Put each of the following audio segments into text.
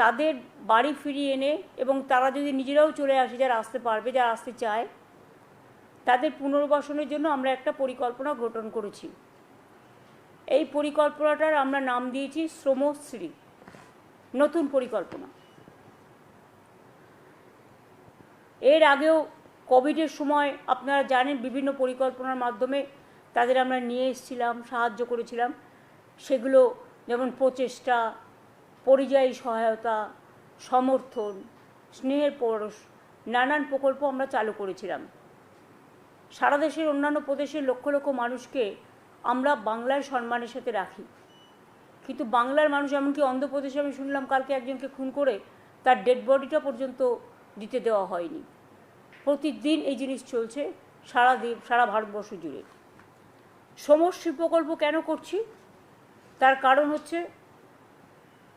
তাদের বাড়ি ফিরিয়ে এনে এবং তারা যদি নিজেরাও চলে আসে, যারা আসতে পারবে, যারা আসতে চায়, তাদের পুনর্বাসনের জন্য আমরা একটা পরিকল্পনা গঠন করেছি। এই পরিকল্পনাটার আমরা নাম দিয়েছি শ্রমশ্রী। নতুন পরিকল্পনা। এর আগেও কোভিডের সময় আপনারা জানেন বিভিন্ন পরিকল্পনার মাধ্যমে তাদের আমরা নিয়ে এসেছিলাম, সাহায্য করেছিলাম। সেগুলো যেমন প্রচেষ্টা পরিযায়ী সহায়তা, সমর্থন, স্নেহের পরশ, নানান প্রকল্প আমরা চালু করেছিলাম। সারা দেশের অন্যান্য প্রদেশের লক্ষ লক্ষ মানুষকে আমরা বাংলার সম্মানের সাথে রাখি। কিন্তু বাংলার মানুষ এমনকি অন্ধ্রপ্রদেশে আমি শুনলাম কালকে একজনকে খুন করে তার ডেড বডিটা পর্যন্ত দিতে দেওয়া হয়নি। প্রতিদিন এই জিনিস চলছে সারা দেব সারা ভারতবর্ষ জুড়ে। সমশ্রী প্রকল্প কেন করছি? তার কারণ হচ্ছে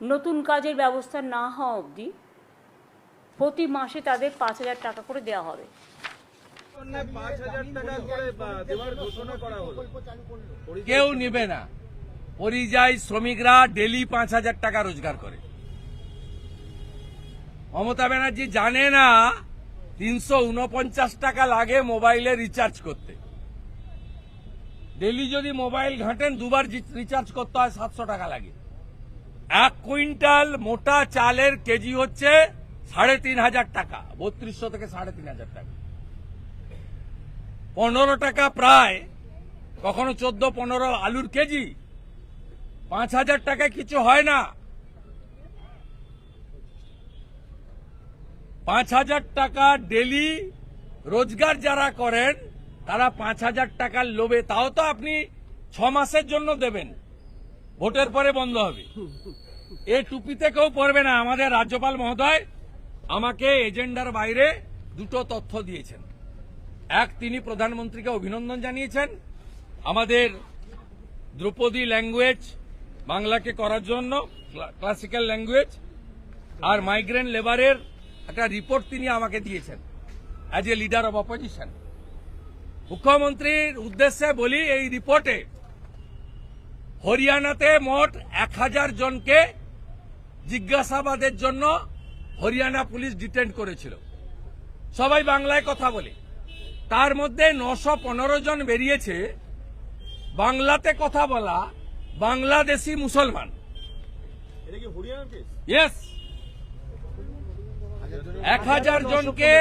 নতুন কাজের ব্যবস্থা না হওয়া অবধি প্রতি মাসে তাদের পাঁচ হাজার টাকা করে দেওয়া হবে। পাঁচ হাজার টাকা করে বা, দেওয়ার ঘোষণা করা হলো। কেউ নেবে না। পরিযায়ী শ্রমিকরা ডেলি পাঁচ হাজার টাকা রোজগার করে। মমতা ব্যানার্জি জানে না তিনশো উনপঞ্চাশ টাকা লাগে মোবাইলে রিচার্জ করতে। ডেলি যদি মোবাইল ঘাঁটেন দুবার রিচার্জ করতে হয় সাতশো টাকা লাগে। এক কুইন্টাল মোটা চালের কেজি হচ্ছে সাড়ে তিন হাজার টাকা, বত্রিশশো থেকে সাড়ে তিন হাজার টাকা। পনেরো টাকা প্রায়, কখনো চোদ্দ, পনেরো আলুর কেজি। পাঁচ হাজার টাকা কিছু হয় না। পাঁচ হাজার টাকা ডেলি রোজগার যারা করেন, তারা পাঁচ হাজার টাকার লোভে। তাও তো আপনি ছ মাসের জন্য দেবেন। ভোটের পরে বন্ধ হবে। এ টুপিতে কেউ পড়বে না। আমাদের রাজ্যপাল মহোদয় আমাকে এজেন্ডার বাইরে দুটো তথ্য দিয়েছেন। এক, তিনি প্রধানমন্ত্রীকে অভিনন্দন জানিয়েছেন। আমাদের দ্রৌপদী ল্যাঙ্গুয়েজ বাংলাকে করার জন্য ক্লাসিক্যাল ল্যাঙ্গুয়েজ আর মাইগ্রেন্ট লেবারের একটা রিপোর্ট তিনি আমাকে দিয়েছেন as a leader of opposition মুখ্যমন্ত্রীর উদ্দেশ্যে বলি, এই রিপোর্টে হরিয়ানাতে মোট এক হাজার জনকে জিজ্ঞাসাবাদের জন্য হরিয়ানা পুলিশ ডিটেন্ড করেছিল। সবাই বাংলায় কথা বলে। তার মধ্যে নশো পনেরো জন বেরিয়েছে। বাংলাতে কথা বলা বাংলাদেশি মুসলমান। ইয়েস এক হাজার জনকে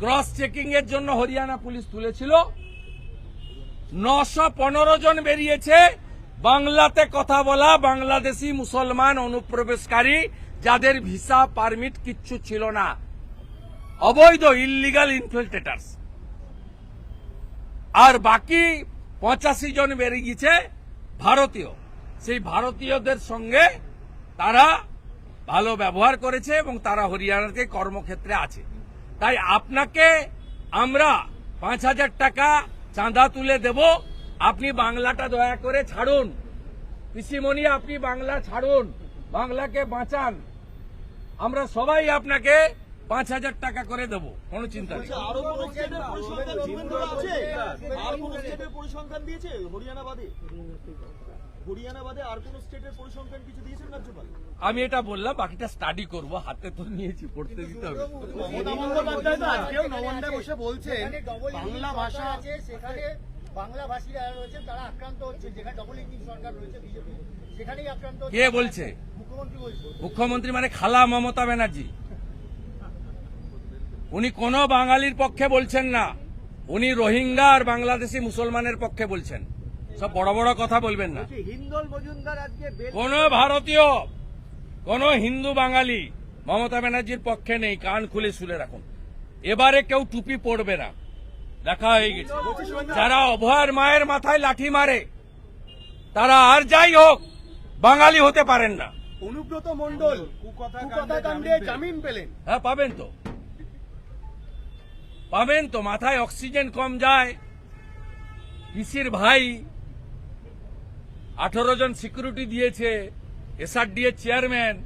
ক্রস চেকিং এর জন্য হরিয়ানা পুলিশ তুলেছিল। নশো পনেরো জন বেরিয়েছে। বাংলাতে কথা বলা বাংলাদেশি মুসলমান অনুপ্রবেশকারী যাদের ভিসা পারমিট কিচ্ছু ছিল না। অবৈধ ইললিগাল ইনফিল্ট্রেটার্স আর বাকি পঁচাশি জন বেরিয়েছে ভারতীয়। সেই ভারতীয়দের সঙ্গে তারা ভালো ব্যবহার করেছে এবং তারা হরিয়ানাতে কর্মক্ষেত্রে আছে। তাই আপনাকে আমরা পাঁচ হাজার টাকা চাঁদা তুলে দেব আপনি বাংলাটা দয়া করে ছাড়ুন। পিসিমণি আপনি বাংলা ছাড়ুন। বাংলাকে বাঁচান। আমরা সবাই আপনাকে পাঁচ হাজার টাকা করে দেব। কোনো চিন্তা নেই। আরও কোন স্টেটের পরিসংখ্যান ভূপেন্দ্র আছে? আর কোন স্টেটের পরিসংখ্যান দিয়েছে হরিয়ানা বাদে হরিয়ানা বাদে আর কোন স্টেটের পরিসংখ্যান কিছু দিয়েছেন রাজ্যপাল? আমি এটা বললাম বাকিটা স্টাডি করব। হাতে তো নিয়েছি পড়তে দিতে হবে। বলছেন বাংলা ভাষা আছে সেখানে বাংলা ভাষীরা রয়েছেন তারা আক্রান্ত হচ্ছে। যেখানে ডবল ইঞ্জিন সরকার রয়েছে বিজেপি সেখানেই আক্রান্ত কে বলছে? মুখ্যমন্ত্রী বলছে। মুখ্যমন্ত্রী মানে খালা মমতা ব্যানার্জি। উনি কোনো বাঙালির পক্ষে বলছেন না। উনি রোহিঙ্গা আর বাংলাদেশি মুসলমানের পক্ষে বলছেন। সব বড় বড় কথা বলবেন না। হিন্দল মজুমদার আজকে কোন ভারতীয় কোন হিন্দু বাঙালি মমতা ব্যানার্জির পক্ষে নেই। কান খুলে শুলে রাখুন। এবারে কেউ টুপি পড়বে না। দেখা হয়ে গেছে। যারা অভয়ের মায়ের মাথায় লাঠি মারে তারা আর যাই হোক বাঙালি হতে পারেন না। অনুব্রত মন্ডল কাণ্ডে জামিন পেলেন। হ্যাঁ পাবেন তো। পাবেন তো মাথায় অক্সিজেন কম যায়। পিসির ভাই আঠারো জন সিকিউরিটি দিয়েছে এসআরডি এর চেয়ারম্যান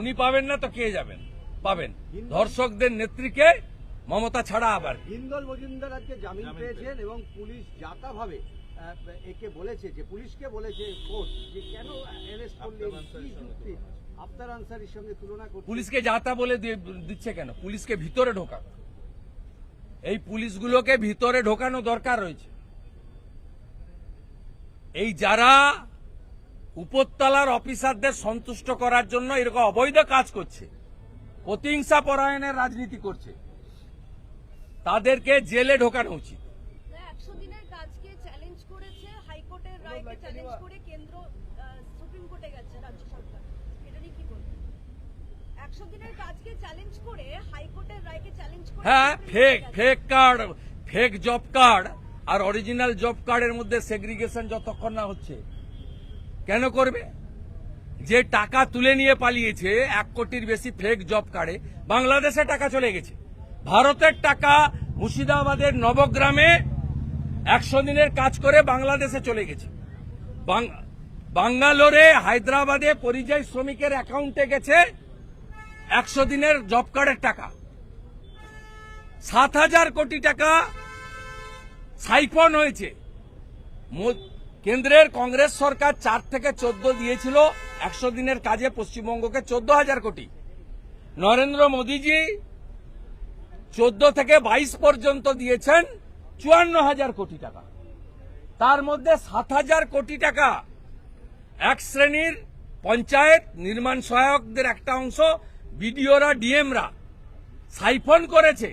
উনি পাবেন না তো কে যাবেন? পাবেন। ধর্ষকদের নেত্রীকে মমতা ছাড়া আবার? হিন্দল মজুমদার আজকে জামিন পেয়েছেন এবং পুলিশ যাতাভাবে একে বলেছে যে পুলিশকে বলেছে কোর্ট যে কেন অ্যারেস্ট করলেন কি যুক্তি? আফতার আনসারির সঙ্গে তুলনা করছে পুলিশকে যাতা বলে দিয়ে- দিচ্ছে কেন? পুলিশকে ভিতরে ঢোকা এই পুলিশগুলোকে ভিতরে ঢোকানো দরকার রয়েছে। এই যারা উপরতলার অফিসারদের সন্তুষ্ট করার জন্য এরকম অবৈধ কাজ করছে প্রতিহিংসা পরায়ণের রাজনীতি করছে তাদেরকে জেলে ঢোকানো উচিত। একশো দিনের কাজকে চ্যালেঞ্জ করেছে হাইকোর্টের রায়কে চ্যালেঞ্জ করে কেন্দ্র আহ, সুপ্রিম কোর্টে গেছে রাজ্য সরকার। এটা নিয়ে কি বলবেন একশো দিনের কাজকে চ্যালেঞ্জ করে হাইকোর্টের রায়কে চ্যালেঞ্জ করে হ্যাঁ fake fake card fake job card আর অরিজিনাল জব কার্ডের মধ্যে সেগ্রিগেশন যতক্ষণ না হচ্ছে। কেন করবে? যে টাকা তুলে নিয়ে পালিয়েছে এক কোটির বেশি ফেক জব কার্ডে বাংলাদেশে টাকা চলে গেছে। ভারতের টাকা মুর্শিদাবাদের নবগ্রামে একশো দিনের কাজ করে বাংলাদেশে চলে গেছে। বাঙ্গালোরে হায়দ্রাবাদে পরিযায়ী শ্রমিকের অ্যাকাউন্টে গেছে একশো দিনের জব কার্ডের টাকা। সাত হাজার কোটি টাকা সাইফন হয়েছে। কেন্দ্রের কংগ্রেস সরকার চার থেকে চোদ্দ দিয়েছিল একশো দিনের কাজে পশ্চিমবঙ্গকে চোদ্দ হাজার কোটি। নরেন্দ্র মোদীজি চোদ্দ থেকে বাইশ পর্যন্ত দিয়েছেন চুয়ান্ন হাজার কোটি টাকা। তার মধ্যে সাত হাজার কোটি টাকা এক শ্রেণির পঞ্চায়েত নির্মাণ সহায়কদের একটা অংশ, বিডিওরা, ডিএমরা সাইফন করেছে।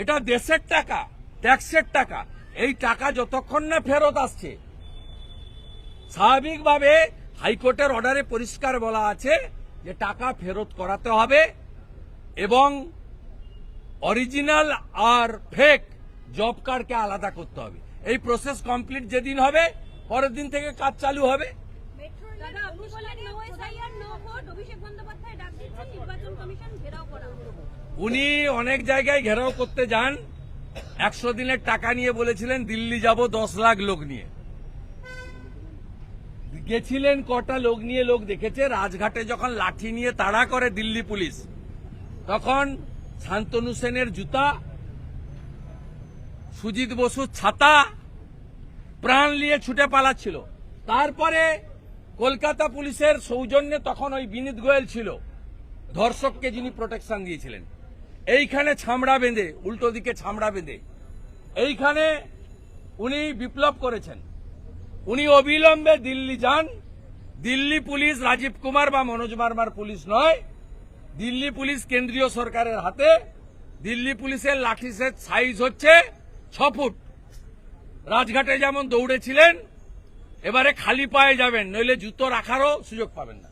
এটা দেশের টাকা, ট্যাক্সের টাকা। এই টাকা যতক্ষণ না ফেরত আসছে, স্বাভাবিকভাবে হাইকোর্টের অর্ডারে পরিষ্কার বলা আছে যে টাকা ফেরত করাতে হবে এবং অরিজিনাল আর ফেক জব কার্ডকে আলাদা করতে হবে। এই প্রসেস কমপ্লিট যেদিন হবে পরের দিন থেকে কাজ চালু হবে। মেট্রো দাদা আপনি বলেন no SIR no vote Abhishek Bandyopadhyay ডাক দিচ্ছেন নির্বাচন কমিশন ঘেরাও করা। হবে উনি অনেক জায়গায় ঘেরাও করতে যান। একশো দিনের টাকা নিয়ে বলেছিলেন দিল্লি যাব দশ লাখ লোক নিয়ে। গেছিলেন কটা লোক নিয়ে লোক দেখেছে। রাজঘাটে যখন লাঠি নিয়ে তাড়া করে দিল্লি পুলিশ তখন শান্তনু সেনের জুতা, সুজিত বসুর ছাতা, প্রাণ নিয়ে ছুটে পালাচ্ছিল। তারপরে কলকাতা পুলিশের সৌজন্যে তখন ওই বিনীত গোয়েল ছিল, ধর্ষককে যিনি প্রোটেকশন দিয়েছিলেন। এইখানে ছামড়া বেঁধে, উল্টো দিকে ছামড়া বেঁধে, এইখানে উনি বিপ্লব করেছেন। উনি অবিলম্বে দিল্লি যান। দিল্লি পুলিশ রাজীব কুমার বা মনোজ বার্মার পুলিশ নয় দিল্লি পুলিশ কেন্দ্রীয় সরকারের হাতে, দিল্লি পুলিশের লাঠিসের সাইজ হচ্ছে ছ ফুট। রাজঘাটে যেমন দৌড়েছিলেন, এবারে খালি পায়ে যাবেন, নইলে জুতো রাখারও সুযোগ পাবেন না।